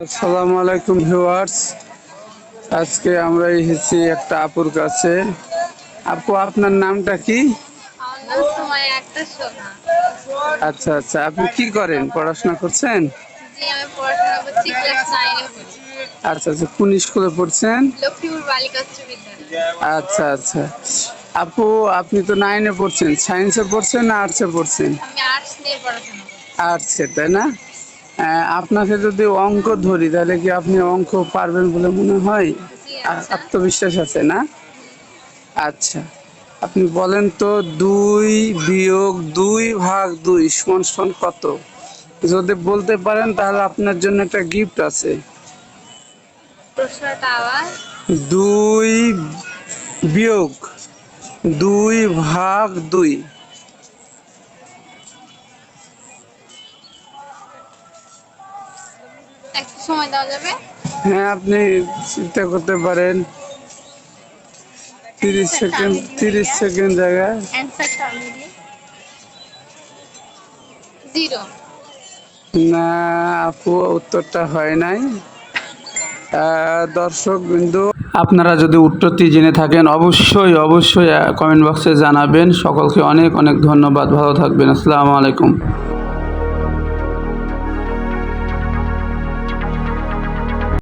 আসসালামু আলাইকুম ভিউয়ার্স। আজকে আমরা এসেছি একটা আপুর কাছে। আপু আপনার নামটা কি? আচ্ছা আচ্ছা। আপনি কি করেন? পড়াশোনা করছেন? আচ্ছা আচ্ছা। কোন স্কুলে পড়ছেন? আচ্ছা আচ্ছা। আপু আপনি তো নাইনে পড়ছেন। সায়েন্সে পড়ছেন না আর্টসে পড়ছেন? আর্টস তাই না? আপনাকে যদি অঙ্ক ধরি তাহলে কি আপনি অঙ্ক পারবেন বলে মনে হয়? আত্মবিশ্বাস আছে না? আচ্ছা আপনি বলেন তো দুই বিয়োগ দুই ভাগ দুই সমান সমান কত? যদি বলতে পারেন তাহলে আপনার জন্য একটা গিফট আছে। দুই বিয়োগ দুই ভাগ দুই। একটু সময় দেওয়া যাবে? হ্যাঁ আপনি চিন্তা করতে পারেন। তিরিশ সেকেন্ড তিরিশ সেকেন্ড দিই জিরো না আপু উত্তরটা হয় নাই। দর্শক বিন্দু আপনারা যদি উত্তরটি জেনে থাকেন অবশ্যই অবশ্যই কমেন্ট বক্সে জানাবেন। সকলকে অনেক অনেক ধন্যবাদ। ভালো থাকবেন। আসসালামু আলাইকুম।